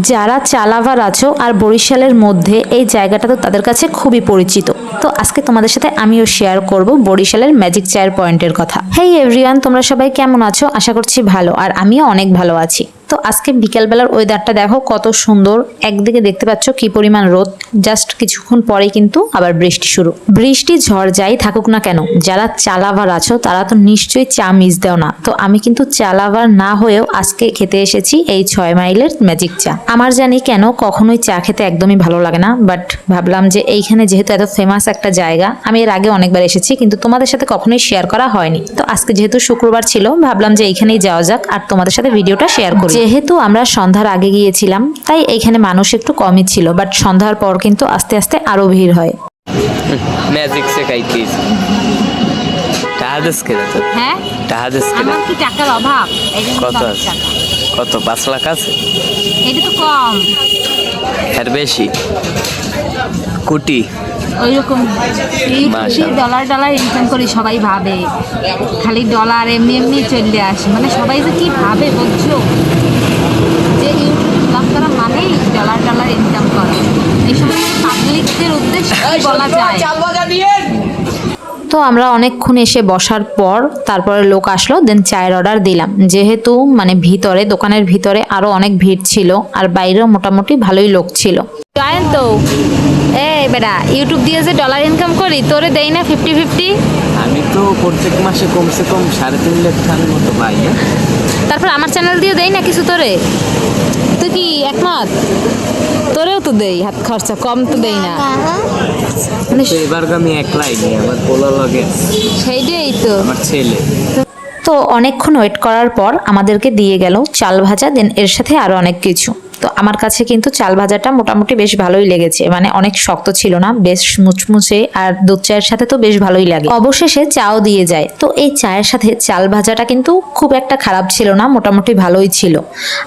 যারা চালাভার আছো আর বরিশালের মধ্যে এই জায়গাটা তো তাদের কাছে খুবই পরিচিত। তো আজকে তোমাদের সাথে আমিও শেয়ার করব বরিশালের ম্যাজিক চেয়ার পয়েন্টের কথা। হেই এভরিওয়ান তোমরা সবাই কেমন আছো? আশা করছি ভালো, আর আমিও অনেক ভালো আছি। তো আজকে বিকেলবেলার ওয়েদারটা দেখো কত সুন্দর। একদিকে দেখতে পাচ্ছ কি পরিমাণ রোদ। জাস্ট কিছুক্ষণ পরেই কিন্তু আবার বৃষ্টি শুরু। বৃষ্টি ঝড় যাই থাকুক না কেন, যারা চালাভার আছো, তারা তো নিশ্চয়ই চা মিস দেও না। তো আমি কিন্তু চালাভার না হয়েও আজকে খেতে এসেছি এই ছয় মাইলের ম্যাজিক চা। আমার জানি কেন কখনোই চা খেতে একদমই ভালো লাগে না বাট ভাবলাম যে এইখানে যেহেতু এত ফেমাস একটা জায়গা, আমি এর আগে অনেকবার এসেছি, কিন্তু তোমাদের সাথে কখনোই শেয়ার করা হয়নি। তো আজকে যেহেতু শুক্রবার ছিল, ভাবলাম যে এইখানেই যাওয়া যাক, আর তোমাদের সাথে ভিডিওটা শেয়ার করি। যেহেতু আমরা সন্ধ্যার আগে গিয়েছিলাম তাই এইখানে মানুষ একটু কমই ছিল বাট সন্ধ্যার পর কিন্তু আস্তে আস্তে আরও ভিড় হয়। ম্যাজিক তো হ্যাঁ? টাকা দিস আমার কি টাকার অভাব? কত আছে? কত? পাঁচ লাখ আছে? এটা তো কম। এর বেশি। কোটি। ওই রকম মাশাআল্লাহ। ডলার ডলার ইনকাম করি সবাই ভাবে। খালি ডলার এমনি এমনি চলে আসে। মানে সবাই যে কি ভাবে বুঝছ যে ইউটিউব করা মানেই ডলার ডলার ইনকাম করা। এই সময় পাবলিকদের উদ্দেশ্যে বলা যায়? তো আমরা অনেকক্ষণ এসে বসার পর তারপরে লোক আসলো দেন চায়ের অর্ডার দিলাম। যেহেতু মানে ভিতরে দোকানের ভিতরে আরও অনেক ভিড় ছিল আর বাইরেও মোটামুটি ভালোই লোক ছিল। জানেন বেটা ইউটিউব দিয়ে যে ডলার ইনকাম করি তোরে দেই না ফিফটি ফিফটি আমি তো প্রত্যেক মাসে কমসে কম সাড়ে তিন লাখ টাকার মতো পাই হ্যাঁ? তারপর আমার চ্যানেল দিয়ে দেই না কিছু তোরে? তুই কি একমত? তোরেও তো দেই হাত খরচা কম তো দেই না। মানে এবার আমি একলাই নেই আমার পোলা লাগে। সেইটাই তো। আমার ছেলে। তো অনেকক্ষণ ওয়েট করার পর আমাদেরকে দিয়ে গেল চাল ভাজা দেন এর সাথে আরও অনেক কিছু। তো আমার কাছে কিন্তু চাল ভাজাটা মোটামুটি বেশ ভালোই লেগেছে। মানে অনেক শক্ত ছিল না, বেশ মুচমুচে আর দুধ চায়ের সাথে তো বেশ ভালোই লাগে। অবশেষে চাও দিয়ে যায়। তো এই চায়ের সাথে চাল ভাজাটা কিন্তু খুব একটা খারাপ ছিল না, মোটামুটি ভালোই ছিল।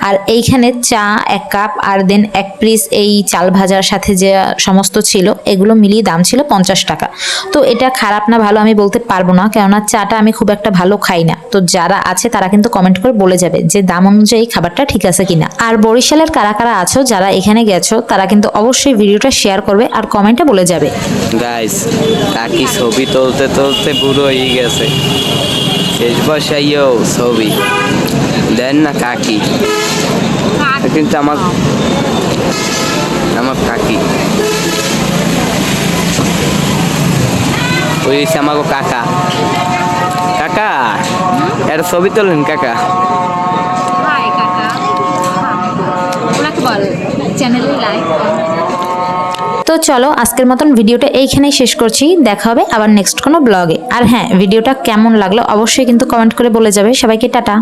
আর এইখানে চা এক কাপ আর দেন এক পিস এই চাল ভাজার সাথে যে সমস্ত ছিল, এগুলো মিলিয়ে দাম ছিল পঞ্চাশ টাকা। তো এটা খারাপ না ভালো আমি বলতে পারব না, কেননা চাটা আমি খুব একটা ভালো খাই না। তো যারা আছে তারা কিন্তু কমেন্ট করে বলে যাবে যে দাম অনুযায়ী খাবারটা ঠিক আছে কিনা। আর বরিশালের কারা কারা আছো যারা এখানে গেছো তারা কিন্তু অবশ্যই ভিডিওটা শেয়ার করবে আর কমেন্টে বলে যাবে। গাইস কাকি ছবি তুলতে তুলতে বুড়ো হয়ে গেছে। শেষ বসাইও ছবি। দেন না কাকি। কিন্তু আমার আমার কাকি। ওই আমাকে কাকা। কাকা একটা ছবি তোলেন কাকা হাই কাকা ওনাকে বল চ্যানেলে লাইক তো চলো, আজকের মতন ভিডিওটা এইখানেই শেষ করছি। দেখা হবে আবার নেক্সট কোনো ব্লগে আর হ্যাঁ ভিডিওটা কেমন লাগল অবশ্যই কিন্তু কমেন্ট করে বলে যাবে। সবাইকে টাটা।